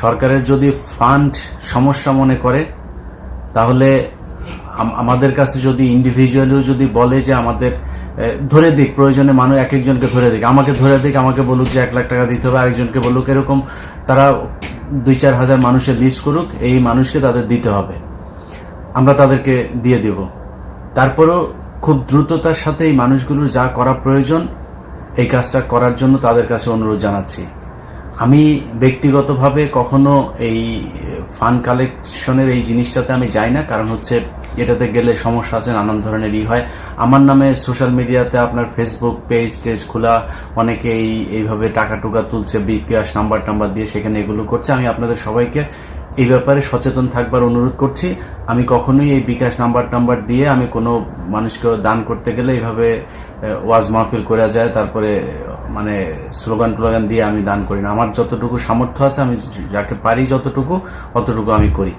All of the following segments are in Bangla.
সরকারের যদি ফান্ড সমস্যা মনে করে, তাহলে আম- আমাদের কাছে যদি ইন্ডিভিজুয়ালিও যদি বলে যে আমাদের ধরে দিক, প্রয়োজনে মানুষ এক একজনকে ধরে দিক, আমাকে ধরে দিক, আমাকে বলুক যে এক লাখ টাকা দিতে হবে, আরেকজনকে বলুক, এরকম তারা দুই চার হাজার মানুষের লিস্ট করুক, এই মানুষকে তাদের দিতে হবে। আমরা তাদেরকে দিয়ে দেব। তারপরেও খুব দ্রুততার সাথে এই মানুষগুলোর যা করা প্রয়োজন, এই কাজটা করার জন্য তাদের কাছে অনুরোধ জানাচ্ছি। আমি ব্যক্তিগতভাবে কখনো এই ফান্ড কালেকশনের এই জিনিসটাতে আমি যাই না, কারণ হচ্ছে এটাতে গেলে সমস্যা আছে, নানান ধরনের ই হয়। আমার নামে সোশ্যাল মিডিয়াতে আপনার ফেসবুক পেজ টেজ খোলা, অনেকে এই, এইভাবে টাকা টুকা তুলছে, বিকাশ নাম্বার টাম্বার দিয়ে সেখানে এগুলো করছে। আমি আপনাদের সবাইকে এই ব্যাপারে সচেতন থাকবার অনুরোধ করছি। আমি কখনোই এই বিকাশ নাম্বার টাম্বার দিয়ে আমি কোনো মানুষকে দান করতে গেলে এইভাবে ওয়াজ মাহফিল করা যায়, তারপরে মানে স্লোগান টোলোগান দিয়ে আমি দান করি না। আমার যতটুকু সামর্থ্য আছে, আমি যাকে পারি যতটুকু, অতটুকু আমি করি।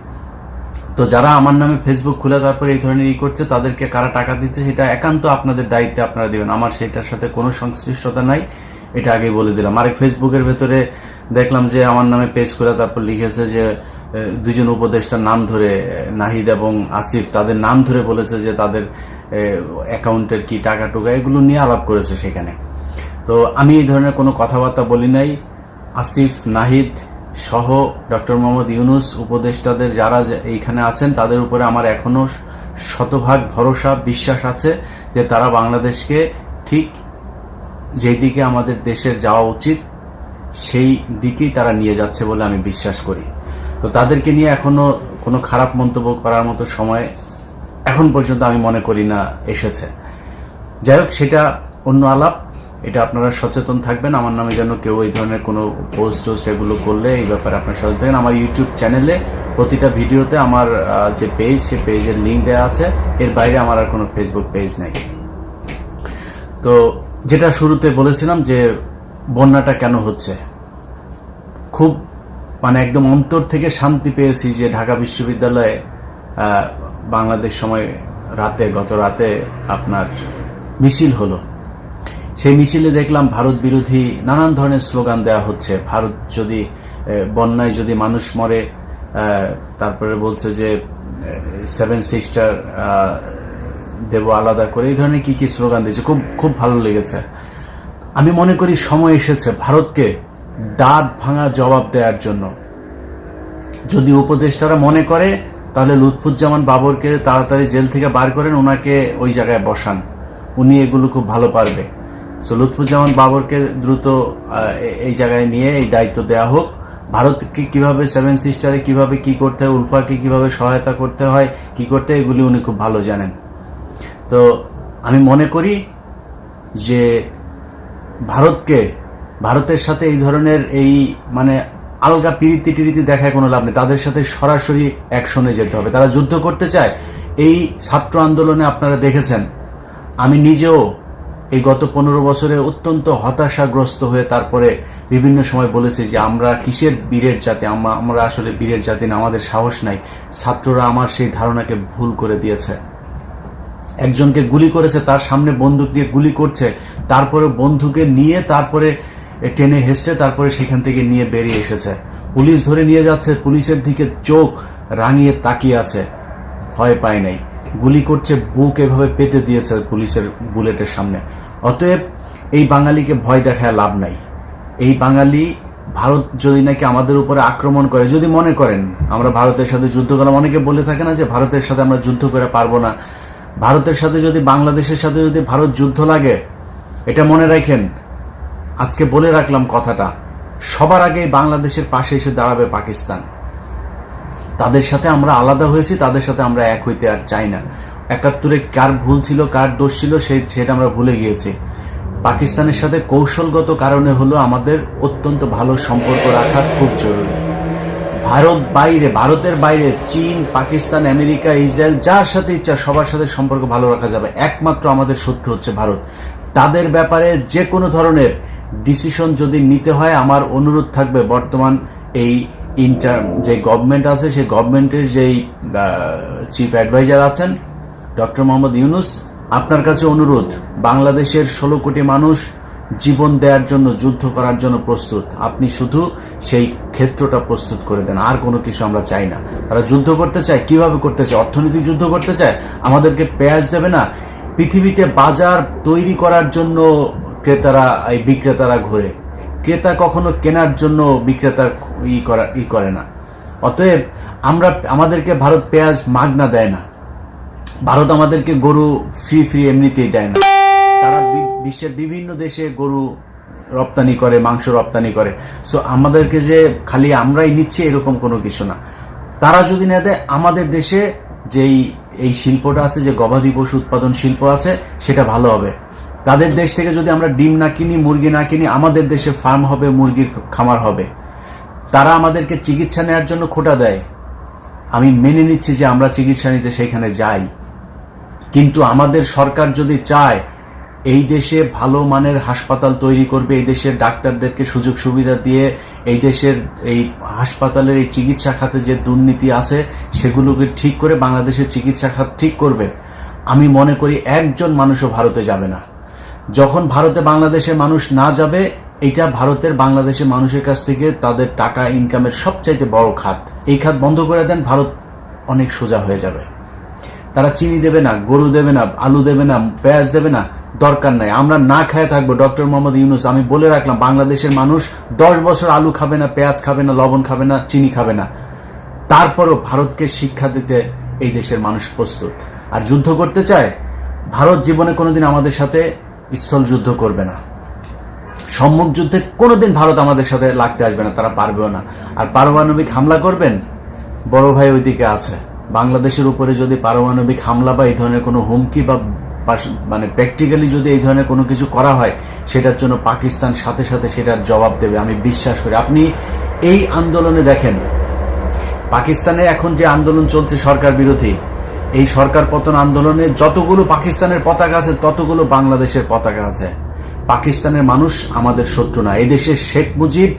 তো যারা আমার নামে ফেসবুক খুলে তারপরে এই ধরনের ই করছে, তাদেরকে কারা টাকা দিচ্ছে, সেটা একান্ত আপনাদের দায়িত্বে আপনারা দিবেন। আমার সেটার সাথে কোনো সংশ্লিষ্টতা নাই, এটা আগে বলে দিলাম। আরেক ফেসবুকের ভেতরে দেখলাম যে আমার নামে পেজ খুলে তারপর লিখেছে যে দুজন উপদেষ্টার নাম ধরে নাহিদ এবং আসিফ, তাদের নাম ধরে বলেছে যে তাদের অ্যাকাউন্টের কি টাকা টুকা, এগুলো নিয়ে আলাপ করেছে সেখানে। তো আমি এই ধরনের কোনো কথাবার্তা বলি নাই। আসিফ, নাহিদ সহ ডক্টর মোহাম্মদ ইউনুস উপদেষ্টাদের যারা এইখানে আছেন, তাদের উপরে আমার এখনও শতভাগ ভরসা, বিশ্বাস আছে যে তারা বাংলাদেশকে ঠিক যেই দিকে আমাদের দেশের যাওয়া উচিত, সেই দিকেই তারা নিয়ে যাচ্ছে বলে আমি বিশ্বাস করি। তো তাদেরকে নিয়ে এখনও কোনো খারাপ মন্তব্য করার মতো সময় এখন পর্যন্ত আমি মনে করি না এসেছে। যাই হোক, সেটা অন্য আলাপ। এটা আপনারা সচেতন থাকবেন। আমার নামে যেন কেউ এই ধরনের কোনো পোস্ট টোস্ট এগুলো করলে এই ব্যাপারে আপনারা সচেতন থাকেন। আমার ইউটিউব চ্যানেলে প্রতিটা ভিডিওতে আমার যে পেজ সে পেজের লিঙ্ক দেওয়া আছে। এর বাইরে আমার আর কোনো ফেসবুক পেজ নেই। তো যেটা শুরুতে বলেছিলাম যে বন্যাটা কেন হচ্ছে? খুব মানে একদম অন্তর থেকে শান্তি পেয়েছি যে ঢাকা বিশ্ববিদ্যালয়ে বাংলাদেশ সময় রাতে, গত রাতে আপনার মিছিল হলো। সেই মিছিলে দেখলাম ভারত বিরোধী নানান ধরনের স্লোগান দেওয়া হচ্ছে। ভারত যদি বন্যায় যদি মানুষ মরে তারপরে বলছে যে সেভেন সিস্টার দেব আলাদা করে, এই ধরনের কি কি স্লোগান দিয়েছে, খুব খুব ভালো লেগেছে। আমি মনে করি সময় এসেছে ভারতকে দাঁত ভাঙা জবাব দেওয়ার জন্য। যদি উপদেষ্টারা মনে করে, তাহলে লুৎফুজ্জামান বাবরকে তাড়াতাড়ি জেল থেকে বার করেন, ওনাকে ওই জায়গায় বসান। উনি এগুলো খুব ভালো পারবে। সো লুৎফুজ্জামান বাবরকে দ্রুত এই জায়গায় নিয়ে এই দায়িত্ব দেওয়া হোক। ভারতকে কীভাবে সেভেন সিস্টারে কীভাবে কি করতে হয়, উলফাকে কীভাবে সহায়তা করতে হয়, কি করতে এগুলি উনি খুব ভালো জানেন। তো, আমি মনে করি যে ভারতকে, ভারতের সাথে এই ধরনের এই মানে আলগা পিরিতি টিরিতি দেখায় কোনো লাভ নেই। তাদের সাথে সরাসরি অ্যাকশনে যেতে হবে। তারা যুদ্ধ করতে চায়। এই ছাত্র আন্দোলনে আপনারা দেখেছেন। আমি নিজেও এই গত পনেরো বছরে অত্যন্ত হতাশাগ্রস্ত হয়ে তারপরে বিভিন্ন সময় বলেছি যে আমরা কিসের বীরের জাতি? আমরা আমরা আসলে বীরের জাতি না, আমাদের সাহস নাই। ছাত্ররা আমার সেই ধারণাকে ভুল করে দিয়েছে। একজনকে গুলি করেছে, তার সামনে বন্দুক নিয়ে গুলি করছে, তারপরে বন্ধুকে নিয়ে তারপরে টেনে হেসটে তারপরে সেখান থেকে নিয়ে বেরিয়ে এসেছে। পুলিশ ধরে নিয়ে যাচ্ছে, পুলিশের দিকে চোখ রাঙিয়ে তাকিয়ে আছে। ভয় পায় নাই। গুলি করছে, বুক এভাবে পেতে দিয়েছে পুলিশের বুলেটের সামনে। অতএব এই বাঙালিকে ভয় দেখায় লাভ নাই। এই বাঙালি ভারত যদি নাকি আমাদের উপরে আক্রমণ করে, যদি মনে করেন, আমরা ভারতের সাথে যুদ্ধ করলাম, অনেকে বলে থাকে না যে ভারতের সাথে আমরা যুদ্ধ করে পারব না। ভারতের সাথে যদি, বাংলাদেশের সাথে যদি ভারত যুদ্ধ লাগে, এটা মনে রাখেন, আজকে বলে রাখলাম কথাটা, সবার আগে বাংলাদেশের পাশে এসে দাঁড়াবে পাকিস্তান। তাদের সাথে আমরা আলাদা হয়েছি, তাদের সাথে আমরা এক হইতে আর চাই না। একাত্তরে কার ভুল ছিল, কার দোষ ছিল, সেই সেটা আমরা ভুলে গিয়েছি। পাকিস্তানের সাথে কৌশলগত কারণে হলো আমাদের অত্যন্ত ভালো সম্পর্ক রাখা খুব জরুরি। ভারত বাইরে ভারতের বাইরে চীন, পাকিস্তান, আমেরিকা, ইসরায়েল, যার সাথে ইচ্ছা, সবার সাথে সম্পর্ক ভালো রাখা যাবে। একমাত্র আমাদের শত্রু হচ্ছে ভারত। তাদের ব্যাপারে যে কোনো ধরনের ডিসিশন যদি নিতে হয়, আমার অনুরোধ থাকবে বর্তমান এই ইন্টার যে গভর্নমেন্ট আছে সেই গভর্নমেন্টের যেই চিফ অ্যাডভাইজার আছেন ডক্টর মোহাম্মদ ইউনুস আপনার কাছে অনুরোধ, বাংলাদেশের ষোলো কোটি মানুষ জীবন দেওয়ার জন্য, যুদ্ধ করার জন্য প্রস্তুত। আপনি শুধু সেই ক্ষেত্রটা প্রস্তুত করে দেন, আর কোনো কিছু আমরা চাই না। তারা যুদ্ধ করতে চায়, কীভাবে করতে চায়? অর্থনৈতিক যুদ্ধ করতে চায়, আমাদেরকে পেঁয়াজ দেবে না। পৃথিবীতে বাজার তৈরি করার জন্য ক্রেতারা, এই বিক্রেতারা ঘোরে। ক্রেতা কখনো কেনার জন্য বিক্রেতা ই করা, ই করে না। অতএব আমরা, আমাদেরকে ভারত পেঁয়াজ মাগনা দেয় না। ভারত আমাদেরকে গরু ফ্রি ফ্রি এমনিতেই দেয় না। তারা বিশ্বের বিভিন্ন দেশে গরু রপ্তানি করে, মাংস রপ্তানি করে। সো আমাদেরকে যে খালি আমরাই নিচ্ছি এরকম কোনো কিছু না। তারা যদি না দেয়, আমাদের দেশে যেই, এই শিল্পটা আছে, যে গবাদি পশু উৎপাদন শিল্প আছে, সেটা ভালো হবে। তাদের দেশ থেকে যদি আমরা ডিম না কিনি, মুরগি না কিনি, আমাদের দেশে ফার্ম হবে, মুরগির খামার হবে। তারা আমাদেরকে চিকিৎসা নেওয়ার জন্য খোটা দেয়। আমি মেনে নিচ্ছি যে আমরা চিকিৎসা নিতে সেইখানে যাই। কিন্তু আমাদের সরকার যদি চায়, এই দেশে ভালো মানের হাসপাতাল তৈরি করবে, এই দেশের ডাক্তারদেরকে সুযোগ সুবিধা দিয়ে এই দেশের এই হাসপাতালের এই চিকিৎসা খাতে যে দুর্নীতি আছে, সেগুলোকে ঠিক করে বাংলাদেশের চিকিৎসা খাত ঠিক করবে। আমি মনে করি একজন মানুষও ভারতে যাবে না। যখন ভারতে বাংলাদেশের মানুষ না যাবে, এটা ভারতের বাংলাদেশের মানুষের কাছ থেকে তাদের টাকা ইনকামের সবচাইতে বড় খাত। এই খাত বন্ধ করে দেন, ভারত অনেক সোজা হয়ে যাবে। তারা চিনি দেবে না, গরু দেবে না, আলু দেবে না, পেঁয়াজ দেবে না, দরকার নাই। আমরা না খেয়ে থাকব। ডক্টর মোহাম্মদ ইউনুস, আমি বলে রাখলাম, বাংলাদেশের মানুষ দশ বছর আলু খাবে না, পেঁয়াজ খাবে না, লবণ খাবে না, চিনি খাবে না। তারপরও ভারতকে শিক্ষা দিতে এই দেশের মানুষ প্রস্তুত। আর যুদ্ধ করতে চায়, ভারত জীবনে কোনোদিন আমাদের সাথে স্থল যুদ্ধ করবে না। সম্মুখ যুদ্ধে কোনোদিন ভারত আমাদের সাথে লাগতে আসবে না, তারা পারবেও না। আর পারমাণবিক হামলা করবেন? বড় ভাই ওইদিকে আছে। বাংলাদেশের উপরে যদি পারমাণবিক হামলা বা এই ধরনের কোনো হুমকি বা মানে প্র্যাকটিক্যালি যদি এই ধরনের কোনো কিছু করা হয়, সেটার জন্য পাকিস্তান সাথে সাথে সেটার জবাব দেবে, আমি বিশ্বাস করি। আপনি এই আন্দোলনে দেখেন, পাকিস্তানে এখন যে আন্দোলন চলছে সরকার বিরোধী এই সরকার পতন আন্দোলনে যতগুলো পাকিস্তানের পতাকা আছে, ততগুলো বাংলাদেশের পতাকা আছে। পাকিস্তানের মানুষ আমাদের শত্রু না। এদেশের শেখ মুজিব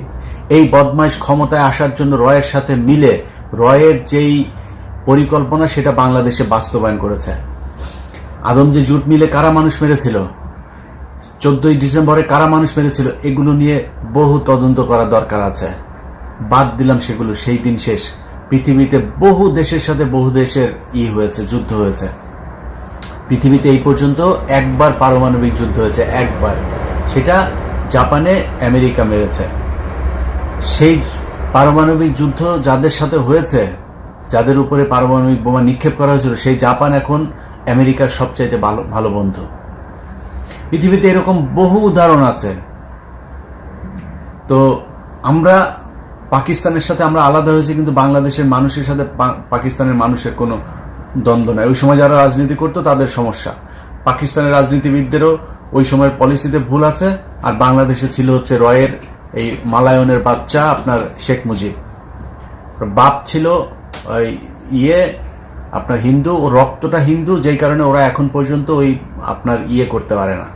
এই বদমাইশ ক্ষমতায় আসার জন্য রয়ের সাথে মিলে, রয়ের যেই পরিকল্পনা, সেটা বাংলাদেশে বাস্তবায়ন করেছে। আদম যে জুট মিলে কারা মানুষ মেরেছিল? চোদ্দই ডিসেম্বরে কারা মানুষ মেরেছিল? এগুলো নিয়ে বহু তদন্ত করা দরকার আছে। বাদ দিলাম সেগুলো, সেই দিন শেষ। পৃথিবীতে বহু দেশের সাথে বহু দেশের ই হয়েছে, যুদ্ধ হয়েছে। পৃথিবীতে এই পর্যন্ত একবার পারমাণবিক যুদ্ধ হয়েছে, একবার। সেটা জাপানে আমেরিকা মেরেছে। সেই পারমাণবিক যুদ্ধ যাদের সাথে হয়েছে, যাদের উপরে পারমাণবিক বোমা নিক্ষেপ করা হয়েছিল, সেই জাপান এখন আমেরিকার সবচাইতে ভালো ভালো বন্ধু। পৃথিবীতে এরকম বহু উদাহরণ আছে। তো আমরা পাকিস্তানের সাথে আমরা আলাদা হয়েছি, কিন্তু বাংলাদেশের মানুষের সাথে পাকিস্তানের মানুষের কোনো দ্বন্দ্ব নাই। ওই সময় যারা রাজনীতি করতো, তাদের সমস্যা। পাকিস্তানের রাজনীতিবিদদেরও ওই সময়ের পলিসিতে ভুল আছে, আর বাংলাদেশে ছিল হচ্ছে রয়ের এই মালায়নের বাচ্চা আপনার শেখ মুজিব। বাপ ছিল ওই ইয়ে আপনার হিন্দু, ও রক্তটা হিন্দু, যেই কারণে ওরা এখন পর্যন্ত ওই আপনার ইয়ে করতে পারে না।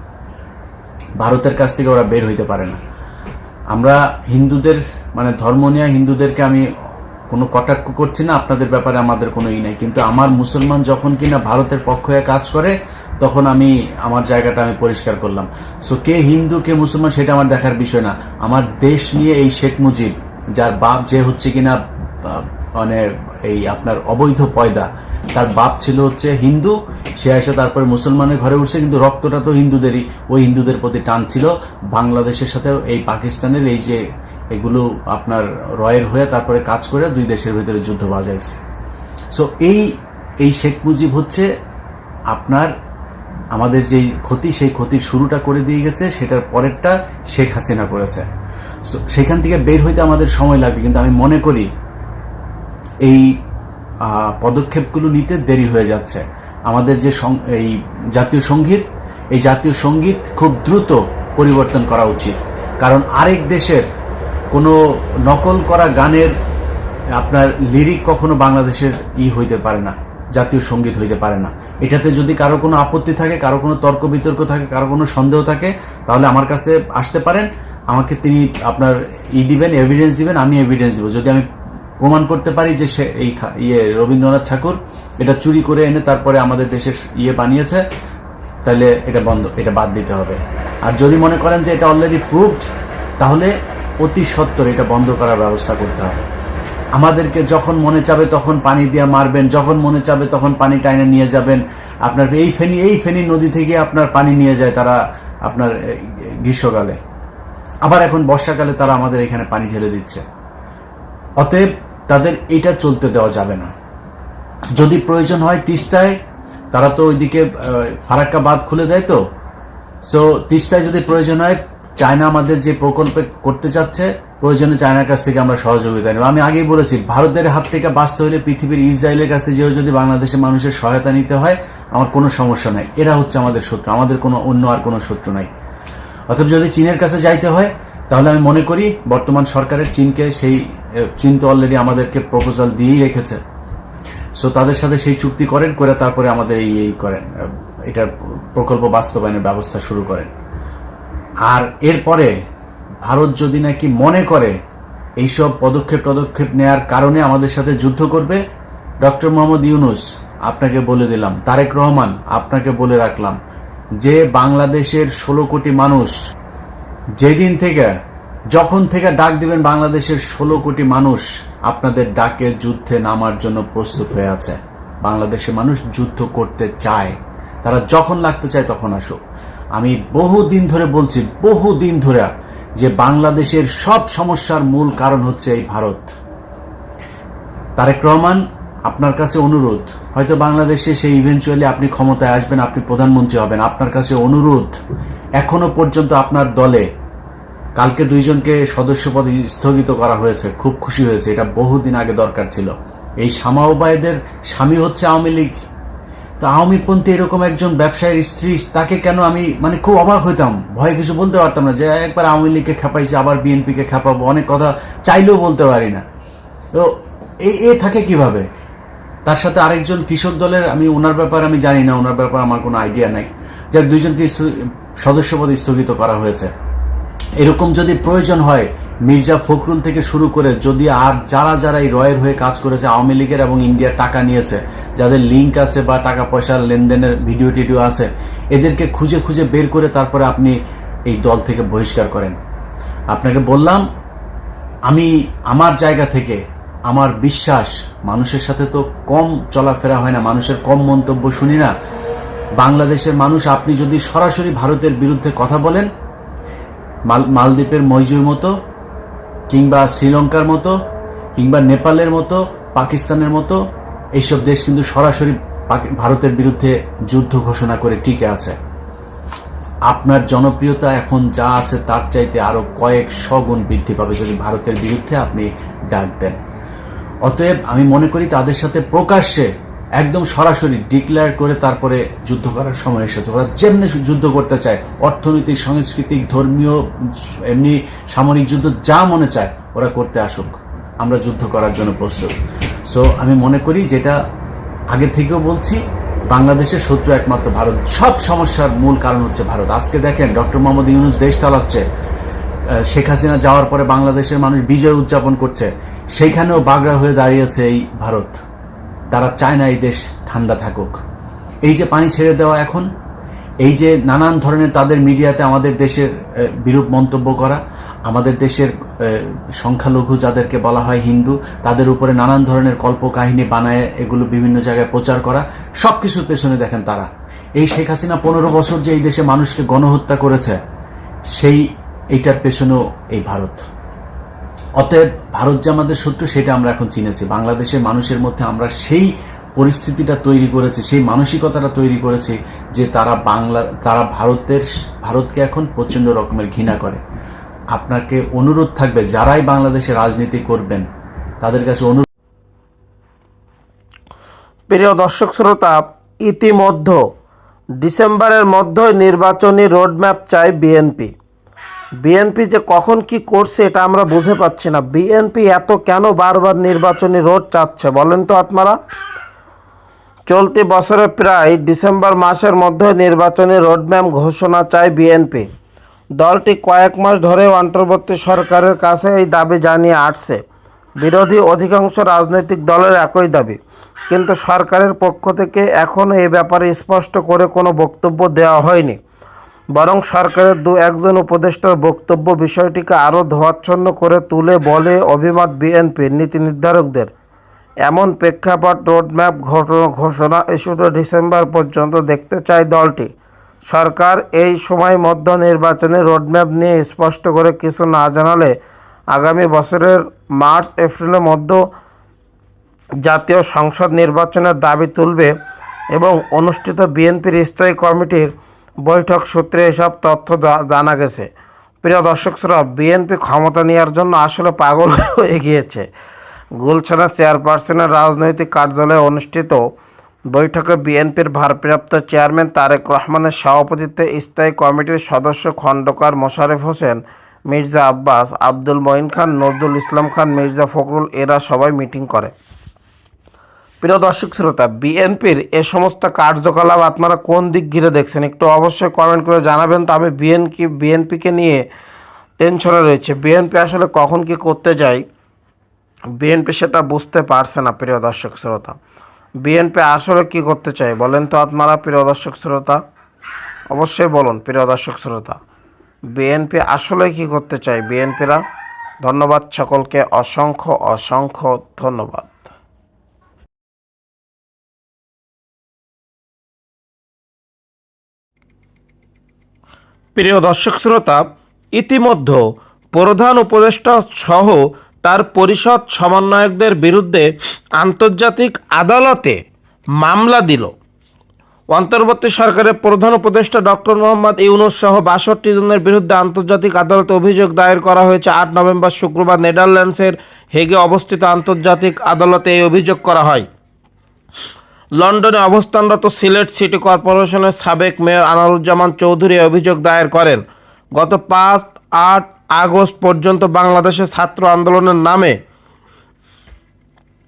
ভারতের কাছ থেকে ওরা বের হইতে পারে না। আমরা হিন্দুদের মানে ধর্ম নিয়ে হিন্দুদেরকে আমি কোনো কটাক্ষ করছি না, আপনাদের ব্যাপারে আমাদের কোনো ই নাই। কিন্তু আমার মুসলমান যখন কিনা ভারতের পক্ষ হয়ে কাজ করে, তখন আমি, আমার জায়গাটা আমি পরিষ্কার করলাম। সো কে হিন্দু, কে মুসলমান সেটা আমার দেখার বিষয় না। আমার দেশ নিয়ে এই শেখ মুজিব, যার বাপ যে হচ্ছে কিনা মানে এই আপনার অবৈধ পয়দা, তার বাপ ছিল হচ্ছে হিন্দু, সে এসে তারপরে মুসলমানের ঘরে উঠছে, কিন্তু রক্তটা তো হিন্দুদেরই, ওই হিন্দুদের প্রতি টান ছিল। বাংলাদেশের সাথে এই পাকিস্তানের এই যে এগুলো আপনার রয়ের হয়ে তারপরে কাজ করে দুই দেশের ভিতরে যুদ্ধ বাজাইছে সো এই এই শেখ মুজিব হচ্ছে আপনার, আমাদের যেই ক্ষতি, সেই ক্ষতির শুরুটা করে দিয়ে গেছে, সেটার পরেরটা শেখ হাসিনা করেছে। সো সেখান থেকে বের হইতে আমাদের সময় লাগবে, কিন্তু আমি মনে করি এই পদক্ষেপগুলো নিতে দেরি হয়ে যাচ্ছে। আমাদের যে এই জাতীয় সংগীত, এই জাতীয় সংগীত খুব দ্রুত পরিবর্তন করা উচিত। কারণ আরেক দেশের কোনো নকল করা গানের আপনার লিরিক কখনো বাংলাদেশের ই হইতে পারে না, জাতীয় সংগীত হইতে পারে না। এটাতে যদি কারও কোনো আপত্তি থাকে, কারও কোনো তর্ক বিতর্ক থাকে, কারও কোনো সন্দেহ থাকে, তাহলে আমার কাছে আসতে পারেন। আমাকে তিনি আপনার ই দিবেন এভিডেন্স দিবেন, আমি এভিডেন্স দিব। যদি আমি প্রমাণ করতে পারি যে সে এই ইয়ে রবীন্দ্রনাথ ঠাকুর এটা চুরি করে এনে তারপরে আমাদের দেশের ইয়ে বানিয়েছে, তাহলে এটা বন্ধ, এটা বাদ দিতে হবে। আর যদি মনে করেন যে এটা অলরেডি প্রুভড তাহলে অতি সত্বর এটা বন্ধ করার ব্যবস্থা করতে হবে। আমাদেরকে যখন মনে চাবে তখন পানি দিয়ে মারবেন, যখন মনে চাবে তখন পানি টাইনে নিয়ে যাবেন। আপনার এই ফেনী এই ফেনী নদী থেকে আপনার পানি নিয়ে যায় তারা আপনার গ্রীষ্মকালে। আবার এখন বর্ষাকালে তারা আমাদের এখানে পানি ঢেলে দিচ্ছে। অতএব তাদের এটা চলতে দেওয়া যাবে না। যদি প্রয়োজন হয় তিস্তায়, তারা তো ওইদিকে ফারাক্কা বাঁধ খুলে দেয় তো। সো তিস্তায় যদি প্রয়োজন হয় চায়না আমাদের যে প্রকল্পে করতে চাচ্ছে, প্রয়োজনে চায়নার কাছ থেকে আমরা সহযোগিতা নেব। আমি আগেই বলেছি, ভারতের হাত থেকে বাঁচতে হলে পৃথিবীর ইসরায়েলের কাছে যেও যদি বাংলাদেশের মানুষের সহায়তা নিতে হয়, আমার কোনো সমস্যা নাই। এরা হচ্ছে আমাদের শত্রু, আমাদের কোনো অন্য আর কোনো শত্রু নাই। অথবা যদি চীনের কাছে যাইতে হয়, তাহলে আমি মনে করি বর্তমান সরকারের চীনকে সেই চীন তো অলরেডি আমাদেরকে প্রপোজাল দিয়েই রেখেছে। সো তাদের সাথে সেই চুক্তি করেন, করে তারপরে আমাদের এই এই করেন। এটার প্রকল্প বাস্তবায়নের ব্যবস্থা শুরু করেন। আর এরপরে ভারত যদি নাকি মনে করে এইসব পদক্ষেপ পদক্ষেপ নেয়ার কারণে আমাদের সাথে যুদ্ধ করবে, ডক্টর মোহাম্মদ ইউনুস, আপনাকে বলে দিলাম, তারেক রহমান, আপনাকে বলে রাখলাম, যে বাংলাদেশের ষোলো কোটি মানুষ যেদিন থেকে, যখন থেকে ডাক দিবেন বাংলাদেশের ষোলো কোটি মানুষ, আপনাদের ডাকে যুদ্ধে নামার জন্য প্রস্তুত হয়ে আছে। বাংলাদেশের মানুষ যুদ্ধ করতে চায়। তারা যখন লাগতে চায় তখন আসুক। আমি বহু দিন ধরে বলছি বহু দিন ধরে যে বাংলাদেশের সব সমস্যার মূল কারণ হচ্ছে এই ভারত। তারেক রহমান, আপনার কাছে অনুরোধ, হয়তো বাংলাদেশে সেই ইভেনচুয়ালি আপনি ক্ষমতায় আসবেন, আপনি প্রধানমন্ত্রী হবেন, আপনার কাছে অনুরোধ, এখনও পর্যন্ত আপনার দলে কালকে দুইজনকে সদস্যপদ স্থগিত করা হয়েছে, খুব খুশি হয়েছে, এটা বহুদিন আগে দরকার ছিল। এই শামাওবায়দের স্বামী হচ্ছে আওয়ামী লীগ তো আওয়ামীপন্থী এরকম একজন ব্যবসায়ীর স্ত্রী, তাকে কেন আমি মানে খুব অবাক হইতাম। ভয়ে কিছু বলতে পারতাম না যে একবার আওয়ামী লীগকে খেপাইছি, আবার বিএনপিকে খেপাবো, অনেক কথা চাইলেও বলতে পারি না। তো এই এ থাকে কীভাবে? তার সাথে আরেকজন কৃষক দলের, আমি ওনার ব্যাপারে আমি জানি না, ওনার ব্যাপারে আমার কোনো আইডিয়া নাই। যাক, দুইজনকে সদস্যপদ স্থগিত করা হয়েছে। এরকম যদি প্রয়োজন হয় মির্জা ফখরুল থেকে শুরু করে যদি আর যারা যারা এই রয়ের হয়ে কাজ করেছে, আওয়ামী লীগের এবং ইন্ডিয়ার টাকা নিয়েছে, যাদের লিঙ্ক আছে বা টাকা পয়সার লেনদেনের ভিডিও টিডিও আছে, এদেরকে খুঁজে খুঁজে বের করে তারপরে আপনি এই দল থেকে বহিষ্কার করেন। আপনাকে বললাম, আমি আমার জায়গা থেকে আমার বিশ্বাস, মানুষের সাথে তো কম চলাফেরা হয় না, মানুষের কম মন্তব্য শুনি না। বাংলাদেশের মানুষ, আপনি যদি সরাসরি ভারতের বিরুদ্ধে কথা বলেন, মাল, মালদ্বীপের মৈজুর মতো কিংবা শ্রীলঙ্কার মতো, কিংবা নেপালের মতো, পাকিস্তানের মতো, এইসব দেশ কিন্তু সরাসরি ভারতের বিরুদ্ধে যুদ্ধ ঘোষণা করে টিকে আছে। আপনার জনপ্রিয়তা এখন যা আছে তার চাইতে আরও কয়েক গুণ বৃদ্ধি পাবে যদি ভারতের বিরুদ্ধে আপনি ডাক দেন। অতএব আমি মনে করি তাদের সাথে প্রকাশ্যে একদম সরাসরি ডিক্লেয়ার করে তারপরে যুদ্ধ করার সময় এসেছে। ওরা যেমনি যুদ্ধ করতে চায়, অর্থনৈতিক, সাংস্কৃতিক, ধর্মীয়, এমনি সামরিক যুদ্ধ যা মনে চায়, ওরা করতে আসুক। আমরা যুদ্ধ করার জন্য প্রস্তুত। সো আমি মনে করি যেটা আগে থেকেও বলছি, বাংলাদেশের শত্রু একমাত্র ভারত। সব সমস্যার মূল কারণ হচ্ছে ভারত। আজকে দেখেন ডক্টর মোহাম্মদ ইউনুস দেশ চালাচ্ছে। শেখ হাসিনা যাওয়ার পরে বাংলাদেশের মানুষ বিজয় উদযাপন করছে। সেইখানেও বাগড়া হয়ে দাঁড়িয়েছে এই ভারত। তারা চায় না এই দেশ ঠান্ডা থাকুক। এই যে পানি ছেড়ে দেওয়া এখন, এই যে নানান ধরনের তাদের মিডিয়াতে আমাদের দেশের বিরূপ মন্তব্য করা, আমাদের দেশের সংখ্যালঘু যাদেরকে বলা হয় হিন্দু, তাদের উপরে নানান ধরনের কল্পকাহিনী বানায়, এগুলো বিভিন্ন জায়গায় প্রচার করা সব কিছুর পেছনে দেখেন তারা। এই শেখ হাসিনা পনেরো বছর যে এই দেশে মানুষকে গণহত্যা করেছে, সেই, এইটার পেছনেও এই ভারত। অতএব ভারত যে আমাদের শত্রু, সেটা আমরা এখন চিনেছি। বাংলাদেশের মানুষের মধ্যে আমরা সেই পরিস্থিতিটা তৈরি করেছি, সেই মানসিকতাটা তৈরি করেছি যে তারা বাংলা, তারা ভারতের, ভারতকে এখন প্রচণ্ড রকমের ঘৃণা করে। আপনাকে অনুরোধ থাকবে, যারাই বাংলাদেশে রাজনীতি করবেন, তাদের কাছে অনুরোধ প্রিয় দর্শক শ্রোতা, ইতিমধ্যে ডিসেম্বরের মধ্যে নির্বাচনী রোডম্যাপ চায় বিএনপি। বিএনপি যে কখন কি করছে এটা আমরা বুঝে পাচ্ছি না। বিএনপি এত কেন বারবার নির্বাচনী রোড চাচ্ছে বলেন তো আপনারা? চলতি বছরের প্রায় ডিসেম্বর মাসের মধ্যে নির্বাচনী রোডম্যাপ ঘোষণা চায় বিএনপি দলটি কয়েক মাস ধরে অন্তর্বর্তী সরকারের কাছে এই দাবি জানিয়ে আসছে। বিরোধী অধিকাংশ রাজনৈতিক দলের একই দাবি। কিন্তু সরকারের পক্ষ থেকে এখনও এ ব্যাপারে স্পষ্ট করে কোনো বক্তব্য দেওয়া হয়নি। বরং সরকারের দু একজন উপদেষ্টার বক্তব্য বিষয়টিকে আরও ধোয়াচ্ছন্ন করে তুলে বলে অভিমত বিএনপির নীতি নির্ধারকদের। এমন প্রেক্ষাপট রোডম্যাপ ঘটনা ঘোষণা ইস্যুতে ডিসেম্বর পর্যন্ত দেখতে চায় দলটি। সরকার এই সময় মধ্য নির্বাচনে রোডম্যাপ নিয়ে স্পষ্ট করে কিছু না জানালে আগামী বছরের মার্চ, এপ্রিলের মধ্যে জাতীয় সংসদ নির্বাচনের দাবি তুলবে এবং অনুষ্ঠিত বিএনপির স্থায়ী কমিটির বৈঠক সূত্রে এসব তথ্য জানা গেছে। প্রিয় দর্শক শ্রোতা, বিএনপি ক্ষমতা নেওয়ার জন্য আসলে পাগল হয়ে গিয়েছে। গুলশানের চেয়ারপারসনের রাজনৈতিক কার্যালয়ে অনুষ্ঠিত বৈঠকে বিএনপির ভারপ্রাপ্ত চেয়ারম্যান তারেক রহমানের সভাপতিত্বে স্থায়ী কমিটির সদস্য খন্দকার মোশারেফ হোসেন, মির্জা আব্বাস, আব্দুল মঈন খান, নজরুল ইসলাম খান, মির্জা ফখরুল এরা সবাই মিটিং করে। প্রিয় দর্শক শ্রোতা, বিএনপির এ সমস্ত কার্যকলাপ আপনারা কোন দিক ঘিরে দেখছেন? একটু অবশ্যই কমেন্ট করে জানাবেন। তো আমি বিএনপি, বিএনপিকে নিয়ে টেনশনে রয়েছে। বিএনপি আসলে কখন কি করতে যায়? বিএনপি সেটা বুঝতে পারছে না, প্রিয় দর্শক শ্রোতা। বিএনপি আসলে কি করতে চায় বলেন তো আপনারা, প্রিয় দর্শক শ্রোতা? অবশ্যই বলুন, প্রিয় দর্শক শ্রোতা। বিএনপি আসলে কি করতে চায় বিএনপিরা? ধন্যবাদ সকলকে। অসংখ্য অসংখ্য ধন্যবাদ। প্রিয় দর্শক শ্রোতা, ইতিমধ্যে প্রধান উপদেষ্টা সহ তার পরিষদ সমন্বয়কদের বিরুদ্ধে আন্তর্জাতিক আদালতে মামলা দিল। অন্তর্বর্তী সরকারের প্রধান উপদেষ্টা ডক্টর মোহাম্মদ ইউনুস সহ বাষট্টি জনের বিরুদ্ধে আন্তর্জাতিক আদালতে অভিযোগ দায়ের করা হয়েছে। আট নভেম্বর শুক্রবার নেদারল্যান্ডসের হেগে অবস্থিত আন্তর্জাতিক আদালতে এই অভিযোগ করা হয়। লন্ডনে অবস্থানরত সিলেট সিটি কর্পোরেশনের সাবেক মেয়র আনারুজ্জামান চৌধুরী অভিযোগ দায়ের করেন। গত পাঁচ আট আগস্ট পর্যন্ত বাংলাদেশে ছাত্র আন্দোলনের নামে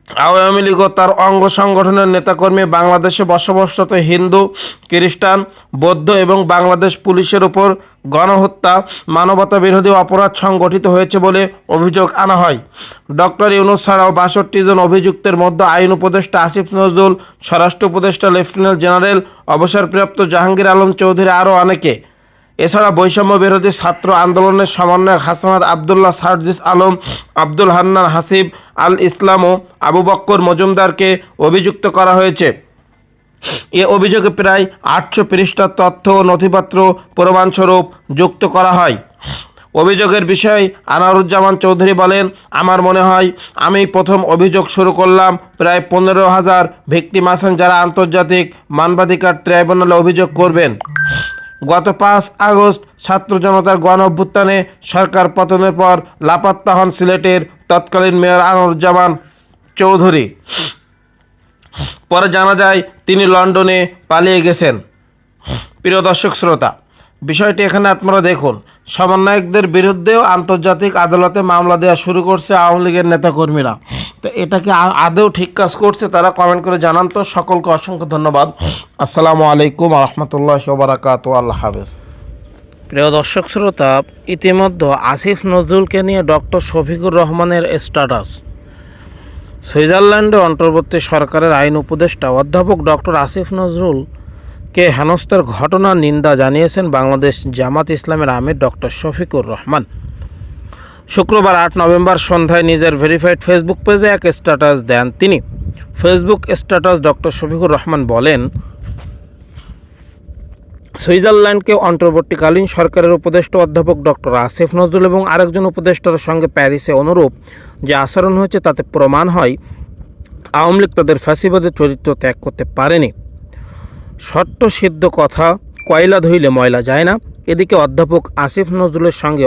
আওয়ামী লীগ ও তার অঙ্গ সংগঠনের নেতাকর্মী বাংলাদেশে বসবাসরত হিন্দু, খ্রিস্টান, বৌদ্ধ এবং বাংলাদেশ পুলিশের উপর গণহত্যা মানবতা বিরোধী অপরাধ সংগঠিত হয়েছে বলে অভিযোগ আনা হয়। ডক্টর ইউনুস ছাড়াও বাষট্টি জন অভিযুক্তের মধ্যে আইন উপদেষ্টা আসিফ নজরুল, স্বরাষ্ট্র উপদেষ্টা লেফটেন্যান্ট জেনারেল, অবসরপ্রাপ্ত জাহাঙ্গীর আলম চৌধুরী আরও অনেকে। এছাড়া বৈষম্য বিরোধী ছাত্র আন্দোলনের সমন্বয়ক হাসনাত আবদুল্লাহ সার্জিস আলম, আব্দুল হান্নান হাসিব আল ইসলাম ও আবু বক্কর মজুমদারকে অভিযুক্ত করা হয়েছে। এ অভিযোগে প্রায় আটশো পৃষ্ঠার তথ্য ও নথিপত্র প্রমাণস্বরূপ যুক্ত করা হয়। অভিযোগের বিষয়ে আনারুজ্জামান চৌধুরী বলেন, আমার মনে হয় আমি প্রথম অভিযোগ শুরু করলাম প্রায় পনেরো হাজার ভিকটিম আছেন যারা আন্তর্জাতিক মানবাধিকার ট্রাইব্যুনালে অভিযোগ করবেন। গত পাঁচ আগস্ট ছাত্র জনতার গণ অভ্যুত্থানে সরকার পতনের পর লাপাত্তা হন সিলেটের তৎকালীন মেয়র আনোয়ারুজ্জামান চৌধুরী। পরে জানা যায়, তিনি লন্ডনে পালিয়ে গেছেন। প্রিয় দর্শক, শ্রোতা, বিষয়টি এখানে আপনারা দেখুন। সমন্বয়কদের বিরুদ্ধেও আন্তর্জাতিক আদালতে মামলা দেওয়া শুরু করছে আওয়ামী লীগের নেতাকর্মীরা। তো এটাকে আ- আদৌ ঠিক কাজ করছে? তারা কমেন্ট করে জানান তো। সকলকে অসংখ্য ধন্যবাদ। আসসালামু আলাইকুম রহমতুল্লাহ ওবরাকাত আল্লাহ হাফেজ। প্রিয় দর্শক শ্রোতা, ইতিমধ্যে আসিফ নজরুলকে নিয়ে ডক্টর শফিকুর রহমানের স্ট্যাটাস সুইজারল্যান্ডে অন্তর্বর্তী সরকারের আইন উপদেষ্টা অধ্যাপক ডক্টর আসিফ নজরুলকে হেনস্থার ঘটনার নিন্দা জানিয়েছেন বাংলাদেশ জামাত ইসলামের আমির ডক্টর শফিকুর রহমান। শুক্রবার আট নভেম্বর সন্ধ্যায় নিজের ভেরিফাইড ফেসবুক পেজে এক স্ট্যাটাস দেন তিনি। Facebook status doctor Shafiqur Rahman বলেন, সুইজারল্যান্ডকে অন্তর্বর্তীকালীন সরকারের উপদেষ্টা অধ্যাপক ডক্টর আসিফ নজরুল এবং আরেকজন উপদেষ্টার সঙ্গে প্যারিসে অনুরূপ যে আচরণ হয়েছে তাতে প্রমাণ হয়, আওয়ামী লীগ তাদের ফ্যাসিবাদের চরিত্র ত্যাগ করতে পারেনি। সত্য সিদ্ধ কথা কয়লা ধইলে ময়লা যায় না। এদিকে অধ্যাপক আসিফ নজরুলের সঙ্গে